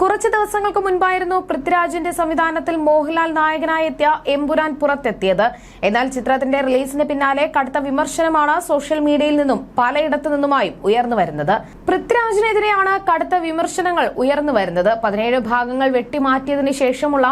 കുറച്ച് ദിവസങ്ങൾക്ക് മുൻപായിരുന്നു പൃഥ്വിരാജിന്റെ സംവിധാനത്തിൽ മോഹൻലാൽ നായകനായി എത്തിയ എംപുരാൻ പുറത്തെത്തിയത്. എന്നാൽ ചിത്രത്തിന്റെ റിലീസിന് പിന്നാലെ കടുത്ത വിമർശനമാണ് സോഷ്യൽ മീഡിയയിൽ നിന്നും പലയിടത്തു നിന്നുമായും ഉയർന്നു വരുന്നത്. പൃഥ്വിരാജിനെതിരെയാണ് കടുത്ത വിമർശനങ്ങൾ ഉയർന്നു വരുന്നത്. പതിനേഴ് ഭാഗങ്ങൾ വെട്ടിമാറ്റിയതിനു ശേഷമുള്ള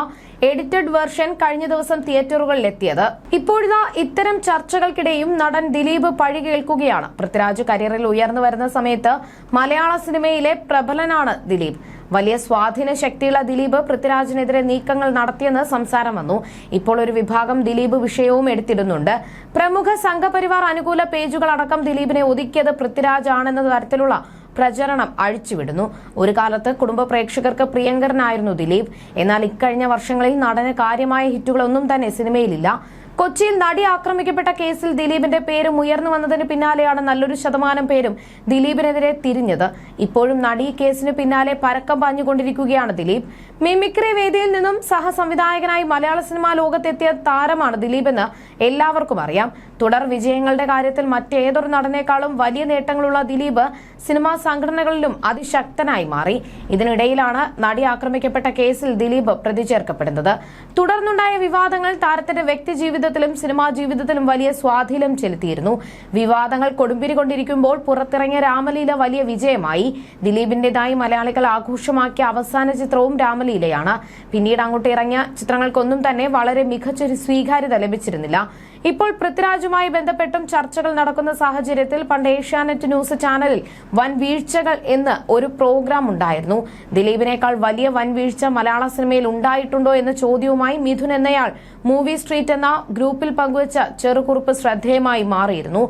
എഡിറ്റഡ് വേർഷൻ കഴിഞ്ഞ ദിവസം തിയേറ്ററുകളിൽ എത്തിയത് ഇപ്പോഴിതാ ഇത്തരം ചർച്ചകൾക്കിടെയും നടൻ ദിലീപ് പഴി കേൾക്കുകയാണ്. പൃഥ്വിരാജ് കരിയറിൽ ഉയർന്നു വരുന്ന സമയത്ത് മലയാള സിനിമയിലെ പ്രബലനാണ് ദിലീപ്. വലിയ സ്വാധീന ശക്തിയുള്ള ദിലീപ് പൃഥ്വിരാജിനെതിരെ നീക്കങ്ങൾ നടത്തിയെന്ന് സംസാരം വന്നു. ഇപ്പോൾ ഒരു വിഭാഗം ദിലീപ് വിഷയവും എടുത്തിടുന്നുണ്ട്. പ്രമുഖ സംഘപരിവാർ അനുകൂല പേജുകൾ അടക്കം ദിലീപിനെ ഒതുക്കിയത് പൃഥ്വിരാജ് ആണെന്ന തരത്തിലുള്ള പ്രചരണം അഴിച്ചുവിടുന്നു. ഒരു കാലത്ത് കുടുംബ പ്രേക്ഷകർക്ക് പ്രിയങ്കരനായിരുന്നു ദിലീപ്. എന്നാൽ ഇക്കഴിഞ്ഞ വർഷങ്ങളിൽ നടന് കാര്യമായ ഹിറ്റുകളൊന്നും തന്നെ സിനിമയിലില്ല. കൊച്ചിയിൽ നടി ആക്രമിക്കപ്പെട്ട കേസിൽ ദിലീപിന്റെ പേരും ഉയർന്നു വന്നതിന് പിന്നാലെയാണ് നല്ലൊരു ശതമാനം പേരും ദിലീപിനെതിരെ തിരിഞ്ഞത്. ഇപ്പോഴും നടി കേസിന് പിന്നാലെ പരക്കം പാഞ്ഞുകൊണ്ടിരിക്കുകയാണ് ദിലീപ്. മിമിക്രി വേദിയിൽ നിന്നും സഹസംവിധായകനായി മലയാള സിനിമാ ലോകത്തെത്തിയ താരമാണ് ദിലീപ് എന്ന് എല്ലാവർക്കും അറിയാം. തുടർ വിജയങ്ങളുടെ കാര്യത്തിൽ മറ്റേതൊരു നടനേക്കാളും വലിയ നേട്ടങ്ങളുള്ള ദിലീപ് സിനിമാ സംഘടനകളിലും അതിശക്തനായി മാറി. ഇതിനിടയിലാണ് നടി ആക്രമിക്കപ്പെട്ട കേസിൽ ദിലീപ് പ്രതി ചേർക്കപ്പെടുന്നത് തുടർന്നുണ്ടായ വിവാദങ്ങൾ താരത്തിന്റെ വ്യക്തി ജീവിതത്തിലും സിനിമാ ജീവിതത്തിലും വലിയ സ്വാധീനം ചെലുത്തിയിരുന്നു. വിവാദങ്ങൾ കൊടുമ്പിരി കൊണ്ടിരിക്കുമ്പോൾ പുറത്തിറങ്ങിയ രാമലീല വലിയ വിജയമായി. ദിലീപിന്റേതായി മലയാളികൾ ആഘോഷമാക്കിയ അവസാന ചിത്രവും രാമലീലയാണ്. പിന്നീട് അങ്ങോട്ട് ഇറങ്ങിയ ചിത്രങ്ങൾക്കൊന്നും തന്നെ വളരെ മികച്ചൊരു സ്വീകാര്യത ലഭിച്ചിരുന്നില്ല. ഇപ്പോൾ പൃഥ്വിരാജുമായി ബന്ധപ്പെട്ടും ചർച്ചകൾ നടക്കുന്ന സാഹചര്യത്തിൽ പണ്ട് ഏഷ്യാനെറ്റ് ന്യൂസ് ചാനലിൽ വൻ വീഴ്ചകൾ എന്ന് ഒരു പ്രോഗ്രാം ഉണ്ടായിരുന്നു. ദിലീപിനേക്കാൾ വലിയ വൻ വീഴ്ച മലയാള സിനിമയിൽ ഉണ്ടായിട്ടുണ്ടോ എന്ന ചോദ്യവുമായി മിഥുൻ എന്നയാൾ മൂവി സ്ട്രീറ്റ് എന്ന ഗ്രൂപ്പിൽ പങ്കുവച്ച ചെറുകുറിപ്പ് ശ്രദ്ധേയമായി മാറിയിരുന്നു.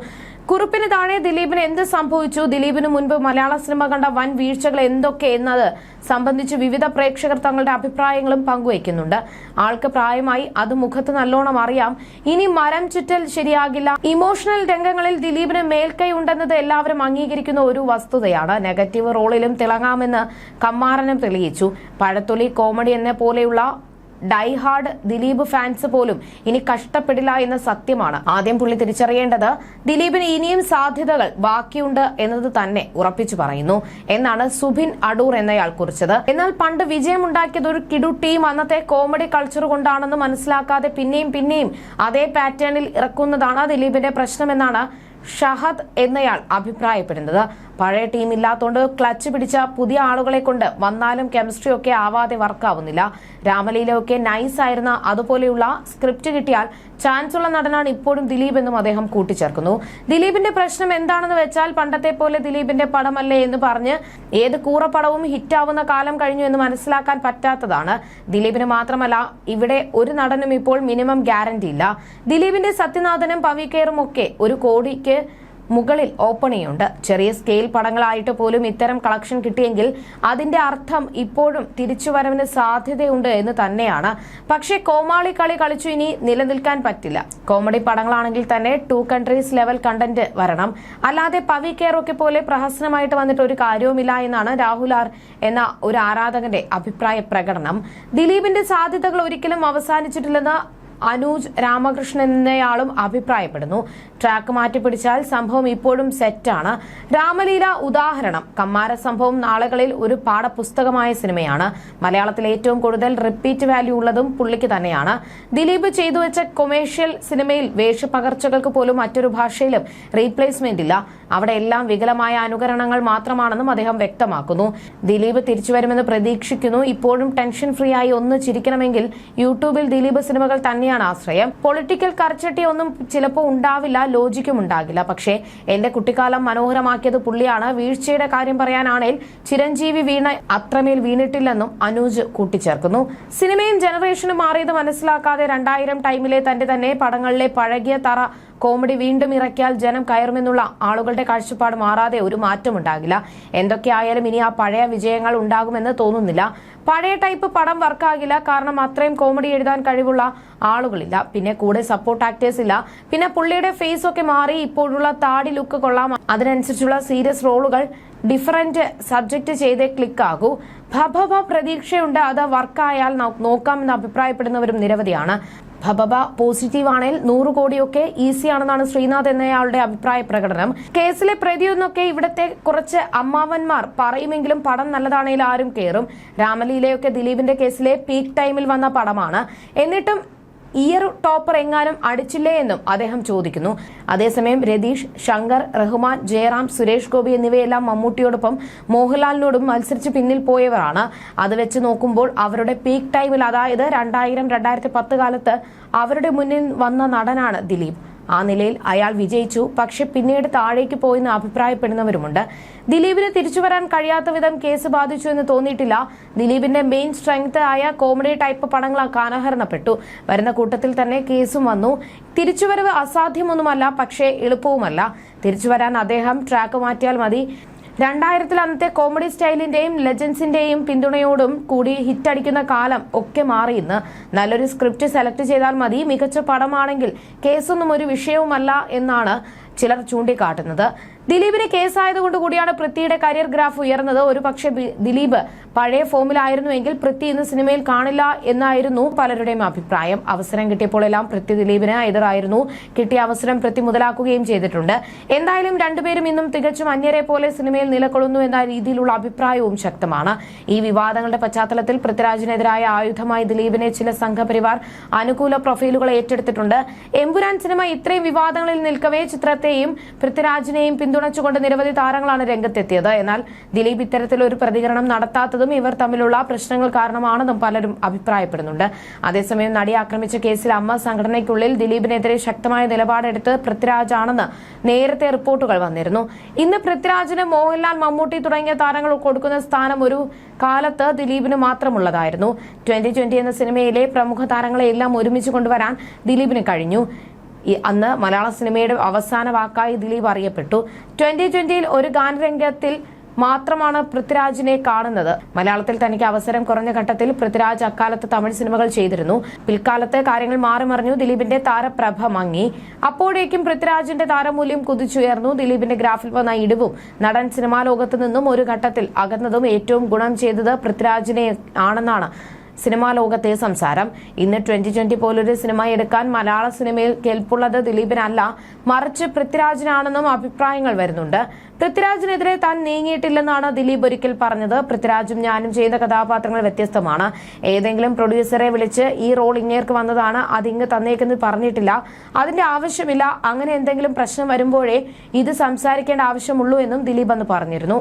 കുറിപ്പിന് താഴെ ദിലീപിന് എന്ത് സംഭവിച്ചു? ദിലീപിന് മുൻപ് മലയാള സിനിമ കണ്ട വൻ വീഴ്ചകൾ എന്തൊക്കെ എന്നത് സംബന്ധിച്ച് വിവിധ പ്രേക്ഷകർ തങ്ങളുടെ അഭിപ്രായങ്ങളും പങ്കുവയ്ക്കുന്നുണ്ട്. ആൾക്ക് പ്രായമായി അത് മുഖത്ത് നല്ലോണം അറിയാം. ഇനി മരം ചുറ്റൽ ശരിയാകില്ല. ഇമോഷണൽ രംഗങ്ങളിൽ ദിലീപിന് മേൽക്കൈ ഉണ്ടെന്നത് എല്ലാവരും അംഗീകരിക്കുന്ന ഒരു വസ്തുതയാണ്. നെഗറ്റീവ് റോളിലും തിളങ്ങാമെന്ന് കമ്മാരനും തെളിയിച്ചു. പഴത്തൊലി കോമഡി എന്ന പോലെയുള്ള ഡൈ ഹാർഡ് ദിലീപ് ഫാൻസ് പോലും ഇനി കഷ്ടപ്പെടില്ല എന്ന സത്യമാണ്. ആദ്യം പുള്ളി തിരിച്ചറിയേണ്ടത് ദിലീപിന് ഇനിയും സാധ്യതകൾ ബാക്കിയുണ്ട് എന്നത് തന്നെ ഉറപ്പിച്ചു പറയുന്നു. എന്നാണ് സുബിൻ അടൂർ എന്നയാൾ കുറിച്ചത്. എന്നാൽ പണ്ട് വിജയമുണ്ടാക്കിയത് ഒരു കിടു ടീം അന്നത്തെ കോമഡി കൾച്ചർ കൊണ്ടാണെന്ന് മനസ്സിലാക്കാതെ പിന്നെയും പിന്നെയും അതേ പാറ്റേണിൽ ഇറക്കുന്നതാണ് ദിലീപിന്റെ പ്രശ്നമെന്നാണ് ഷഹദ് എന്നയാൾ അഭിപ്രായപ്പെടുന്നത്. പഴയ ടീം ക്ലച്ച് പിടിച്ച പുതിയ ആളുകളെ കൊണ്ട് വന്നാലും കെമിസ്ട്രി ഒക്കെ ആവാതെ വർക്കാവുന്നില്ല രാമലീലയൊക്കെ നൈസ് ആയിരുന്ന അതുപോലെയുള്ള സ്ക്രിപ്റ്റ് കിട്ടിയാൽ ചാൻസ് ഉള്ള നടനാണ് ഇപ്പോഴും ദിലീപ് എന്നും അദ്ദേഹം കൂട്ടിച്ചേർക്കുന്നു. ദിലീപിന്റെ പ്രശ്നം എന്താണെന്ന് വെച്ചാൽ പണ്ടത്തെ പോലെ ദിലീപിന്റെ പടമല്ലേ എന്ന് പറഞ്ഞ് ഏത് കൂറപ്പടവും ഹിറ്റാവുന്ന കാലം കഴിഞ്ഞു എന്ന് മനസ്സിലാക്കാൻ പറ്റാത്തതാണ്. ദിലീപിന് മാത്രമല്ല ഇവിടെ ഒരു നടനും ഇപ്പോൾ മിനിമം ഗ്യാരണ്ടി ഇല്ല ദിലീപിന്റെ സത്യനാഥനും പവിക്കേറും ഒക്കെ ഒരു കോടിക്ക് മുകളിൽ ഓപ്പണിയുണ്ട് ചെറിയ സ്കെയിൽ പടങ്ങളായിട്ട് പോലും ഇത്തരം കളക്ഷൻ കിട്ടിയെങ്കിൽ അതിന്റെ അർത്ഥം ഇപ്പോഴും തിരിച്ചുവരവിന് സാധ്യതയുണ്ട് എന്ന് തന്നെയാണ്. പക്ഷേ കോമാളി കളി കളിച്ചു ഇനി നിലനിൽക്കാൻ പറ്റില്ല. കോമഡി പടങ്ങളാണെങ്കിൽ തന്നെ ടു കൺട്രീസ് ലെവൽ കണ്ടന്റ് വരണം. അല്ലാതെ പവി കെയറൊക്കെ പോലെ പ്രഹസനമായിട്ട് വന്നിട്ട് ഒരു കാര്യവുമില്ല എന്നാണ് രാഹുൽ ആർ എന്ന ഒരു ആരാധകന്റെ അഭിപ്രായ പ്രകടനം. ദിലീപിന്റെ സാധ്യതകൾ ഒരിക്കലും അവസാനിച്ചിട്ടില്ലെന്ന് അനൂജ് രാമകൃഷ്ണൻ എന്നയാളും അഭിപ്രായപ്പെടുന്നു. ട്രാക്ക് മാറ്റിപ്പിടിച്ചാൽ സംഭവം ഇപ്പോഴും സെറ്റാണ്. രാമലീല ഉദാഹരണം. കമ്മാര സംഭവം നാളുകളിൽ ഒരു പാഠപുസ്തകമായ സിനിമയാണ്. മലയാളത്തിൽ ഏറ്റവും കൂടുതൽ റിപ്പീറ്റ് വാല്യൂ ഉള്ളതും പുള്ളിക്ക് തന്നെയാണ്. ദിലീപ് ചെയ്തു വെച്ച കൊമേഴ്ഷ്യൽ സിനിമയിൽ വേഷപകർച്ചകൾക്ക് പോലും മറ്റൊരു ഭാഷയിലും റീപ്ലേസ്മെന്റ് ഇല്ല. അവിടെ എല്ലാം വികലമായ അനുകരണങ്ങൾ മാത്രമാണെന്നും അദ്ദേഹം വ്യക്തമാക്കുന്നു. ദിലീപ് തിരിച്ചുവരുമെന്ന് പ്രതീക്ഷിക്കുന്നു. ഇപ്പോഴും ടെൻഷൻ ഫ്രീ ആയി ഒന്ന് ചിരിക്കണമെങ്കിൽ യൂട്യൂബിൽ ദിലീപ് സിനിമകൾ തന്നെയാണ് ആശ്രയം. പൊളിറ്റിക്കൽ കറച്ചട്ടി ഒന്നും ചിലപ്പോൾ ഉണ്ടാവില്ല ലോജിക്കും ഉണ്ടാകില്ല. പക്ഷേ എന്റെ കുട്ടിക്കാലം മനോഹരമാക്കിയത് പുള്ളിയാണ്. വീഴ്ചയുടെ കാര്യം പറയാനാണെങ്കിൽ ചിരഞ്ജീവി വീണ അത്രമേൽ വീണിട്ടില്ലെന്നും അനൂജ് കൂട്ടിച്ചേർക്കുന്നു. സിനിമയും ജനറേഷനും മാറിയത് മനസ്സിലാക്കാതെ രണ്ടായിരം ടൈമിലെ തന്റെ തന്നെ പടങ്ങളിലെ പഴകിയ തറ കോമഡി വീണ്ടും ഇറക്കിയാൽ ജനം കയറുമെന്നുള്ള ആളുകളുടെ കാഴ്ചപ്പാട് മാറാതെ ഒരു മാറ്റമുണ്ടാകില്ല. എന്തൊക്കെയായാലും ഇനി ആ പഴയ വിജയങ്ങൾ ഉണ്ടാകുമെന്ന് തോന്നുന്നില്ല. പഴയ ടൈപ്പ് പടം വർക്കാകില്ല. കാരണം അത്രയും കോമഡി എഴുതാൻ കഴിവുള്ള ആളുകളില്ല. പിന്നെ കൂടെ സപ്പോർട്ട് ആക്ടേഴ്സ് ഇല്ല. പിന്നെ പുള്ളിയുടെ ഫേസ് ഒക്കെ മാറി ഇപ്പോഴുള്ള താടി ലുക്ക് കൊള്ളാം. അതിനനുസരിച്ചുള്ള സീരിയസ് റോളുകൾ ഡിഫറന്റ് സബ്ജക്റ്റ് ചെയ്തേ ക്ലിക്ക് ആകൂ. ഭഭവ പ്രതീക്ഷയുണ്ട്. അത് വർക്കായാൽ നോക്കാമെന്ന് അഭിപ്രായപ്പെടുന്നവരും നിരവധിയാണ്. ഭബബ പോസിറ്റീവ് ആണെങ്കിൽ നൂറ് കോടിയൊക്കെ ഈസി ആണെന്നാണ് ശ്രീനാഥ് എന്നയാളുടെ അഭിപ്രായ പ്രകടനം. കേസിലെ പ്രതിയൊന്നൊക്കെ ഇവിടത്തെ കുറച്ച് അമ്മാവന്മാർ പറയുമെങ്കിലും പടം നല്ലതാണെങ്കിൽ ആരും കയറും രാമലീലയൊക്കെ ദിലീപിന്റെ കേസിലെ പീക്ക് ടൈമിൽ വന്ന പടമാണ്. എന്നിട്ടും ഇയർ ടോപ്പർ എങ്ങാനും അടിച്ചില്ലേ എന്നും അദ്ദേഹം ചോദിക്കുന്നു. അതേസമയം രതീഷ് ശങ്കർ റഹ്മാൻ ജയറാം സുരേഷ് ഗോപി എന്നിവയെല്ലാം മമ്മൂട്ടിയോടൊപ്പം മോഹൻലാലിനോടും മത്സരിച്ച് പിന്നിൽ പോയവരാണ്. അത് വെച്ച് നോക്കുമ്പോൾ അവരുടെ പീക്ക് ടൈമിൽ അതായത് രണ്ടായിരം രണ്ടായിരത്തി പത്ത് കാലത്ത് അവരുടെ മുന്നിൽ വന്ന നടനാണ് ദിലീപ്. ആ നിലയിൽ അയാൾ വിജയിച്ചു. പക്ഷെ പിന്നീട് താഴേക്ക് പോയെന്ന് അഭിപ്രായപ്പെടുന്നവരുമുണ്ട്. ദിലീപിന് തിരിച്ചു വരാൻ കഴിയാത്ത വിധം കേസ് ബാധിച്ചു എന്ന് തോന്നിയിട്ടില്ല. ദിലീപിന്റെ മെയിൻ സ്ട്രെങ്ത് ആയ കോമഡി ടൈപ്പ് പടങ്ങൾ കാനഹരണപ്പെട്ടു വരുന്ന കൂട്ടത്തിൽ തന്നെ കേസും വന്നു. തിരിച്ചുവരവ് അസാധ്യമൊന്നുമല്ല പക്ഷേ എളുപ്പവുമല്ല. തിരിച്ചു വരാൻ അദ്ദേഹം ട്രാക്ക് മാറ്റിയാൽ മതി. രണ്ടായിരത്തിൽ അന്നത്തെ കോമഡി സ്റ്റൈലിന്റെയും ലെജൻസിന്റെയും പിന്തുണയോടും കൂടി ഹിറ്റ് അടിക്കുന്ന കാലം ഒക്കെ മാറി ഇന്ന്. നല്ലൊരു സ്ക്രിപ്റ്റ് സെലക്ട് ചെയ്താൽ മതി. മികച്ച പടമാണെങ്കിൽ കേസൊന്നും ഒരു വിഷയവുമല്ല എന്നാണ് ചിലർ ചൂണ്ടിക്കാട്ടുന്നത്. ദിലീപിന് കേസായതുകൊണ്ട് കൂടിയാണ് പൃഥ്വിയുടെ കരിയർ ഗ്രാഫ് ഉയർന്നത്. ഒരു പക്ഷേ ദിലീപ് പഴയ ഫോമിലായിരുന്നുവെങ്കിൽ പൃഥ്വി ഇന്ന് സിനിമയിൽ കാണില്ല എന്നായിരുന്നു പലരുടെയും അഭിപ്രായം. അവസരം കിട്ടിയപ്പോൾ എല്ലാം പൃഥ്വി ദിലീപിന് എതിരായിരുന്നു. കിട്ടിയ അവസരം പൃഥ്വി മുതലാക്കുകയും ചെയ്തിട്ടുണ്ട്. എന്തായാലും രണ്ടുപേരും ഇന്നും തികച്ചും അന്യരെ പോലെ സിനിമയിൽ നിലകൊള്ളുന്നു എന്ന രീതിയിലുള്ള അഭിപ്രായവും ശക്തമാണ്. ഈ വിവാദങ്ങളുടെ പശ്ചാത്തലത്തിൽ പൃഥ്വിരാജിനെതിരായ ആയുധമായി ദിലീപിനെ ചില സംഘപരിവാർ അനുകൂല പ്രൊഫൈലുകൾ ഏറ്റെടുത്തിട്ടുണ്ട്. എമ്പുരാൻ സിനിമ ഇത്രയും വിവാദങ്ങളിൽ നിൽക്കവേ ചിത്രത്തെയും പൃഥ്വിരാജിനെയും പിന്തുണച്ചുകൊണ്ട് നിരവധി താരങ്ങളാണ് രംഗത്തെത്തിയത്. എന്നാൽ ദിലീപ് ഇത്തരത്തിലൊരു പ്രതികരണം നടത്താത്തതും ഇവർ തമ്മിലുള്ള പ്രശ്നങ്ങൾ കാരണമാണെന്നും പലരും അഭിപ്രായപ്പെടുന്നുണ്ട്. അതേസമയം നടി ആക്രമിച്ച കേസിൽ അമ്മ സംഘടനയ്ക്കുള്ളിൽ ദിലീപിനെതിരെ ശക്തമായ നിലപാടെടുത്ത് പൃഥ്വിരാജാണെന്ന് നേരത്തെ റിപ്പോർട്ടുകൾ വന്നിരുന്നു. ഇന്ന് പൃഥ്വിരാജിന് മോഹൻലാൽ മമ്മൂട്ടി തുടങ്ങിയ താരങ്ങൾ കൊടുക്കുന്ന സ്ഥാനം ഒരു കാലത്ത് ദിലീപിന് മാത്രമുള്ളതായിരുന്നു. ട്വന്റി ട്വന്റി എന്ന സിനിമയിലെ പ്രമുഖ താരങ്ങളെ എല്ലാം ഒരുമിച്ച് കൊണ്ടുവരാൻ ദിലീപിന് കഴിഞ്ഞു. അന്ന് മലയാള സിനിമയുടെ അവസാന വാക്കായി ദിലീപ് അറിയപ്പെട്ടു. ട്വന്റി ട്വന്റിയിൽ ഒരു ഗാനരംഗത്തിൽ മാത്രമാണ് പൃഥ്വിരാജിനെ കാണുന്നത്. മലയാളത്തിൽ തനിക്ക് അവസരം കുറഞ്ഞ ഘട്ടത്തിൽ പൃഥ്വിരാജ് അക്കാലത്ത് തമിഴ് സിനിമകൾ ചെയ്തിരുന്നു. പിൽക്കാലത്ത് കാര്യങ്ങൾ മാറിമറിഞ്ഞു ദിലീപിന്റെ താരപ്രഭ മങ്ങി. അപ്പോഴേക്കും പൃഥ്വിരാജിന്റെ താരമൂല്യം കുതിച്ചുയർന്നു. ദിലീപിന്റെ ഗ്രാഫിൽ വന്ന ഇടിവും നടൻ സിനിമാ ലോകത്ത് നിന്നും ഒരു ഘട്ടത്തിൽ അകന്നതും ഏറ്റവും ഗുണം ചെയ്തത് പൃഥ്വിരാജിനെ ആണെന്നാണ് സിനിമാ ലോകത്തെ സംസാരം. ഇന്ന് ട്വന്റി ട്വന്റി പോലൊരു സിനിമ എടുക്കാൻ മലയാള സിനിമയിൽ കേൾപ്പുള്ളത് ദിലീപിനല്ല. മറിച്ച് പൃഥ്വിരാജിനാണെന്നും അഭിപ്രായങ്ങൾ വരുന്നുണ്ട്. പൃഥ്വിരാജിനെതിരെ താൻ നീങ്ങിയിട്ടില്ലെന്നാണ് ദിലീപ് ഒരിക്കൽ പറഞ്ഞത്. പൃഥ്വിരാജും ഞാനും ചെയ്ത കഥാപാത്രങ്ങൾ വ്യത്യസ്തമാണ്. ഏതെങ്കിലും പ്രൊഡ്യൂസറെ വിളിച്ച് ഈ റോൾ ഇങ്ങേർക്ക് വന്നതാണ്. അത് ഇങ്ങ് തന്നേക്കെന്ന് പറഞ്ഞിട്ടില്ല. അതിന്റെ ആവശ്യമില്ല. അങ്ങനെ എന്തെങ്കിലും പ്രശ്നം വരുമ്പോഴേ ഇത് സംസാരിക്കേണ്ട ആവശ്യമുള്ളൂ എന്നും ദിലീപ് അന്ന് പറഞ്ഞിരുന്നു.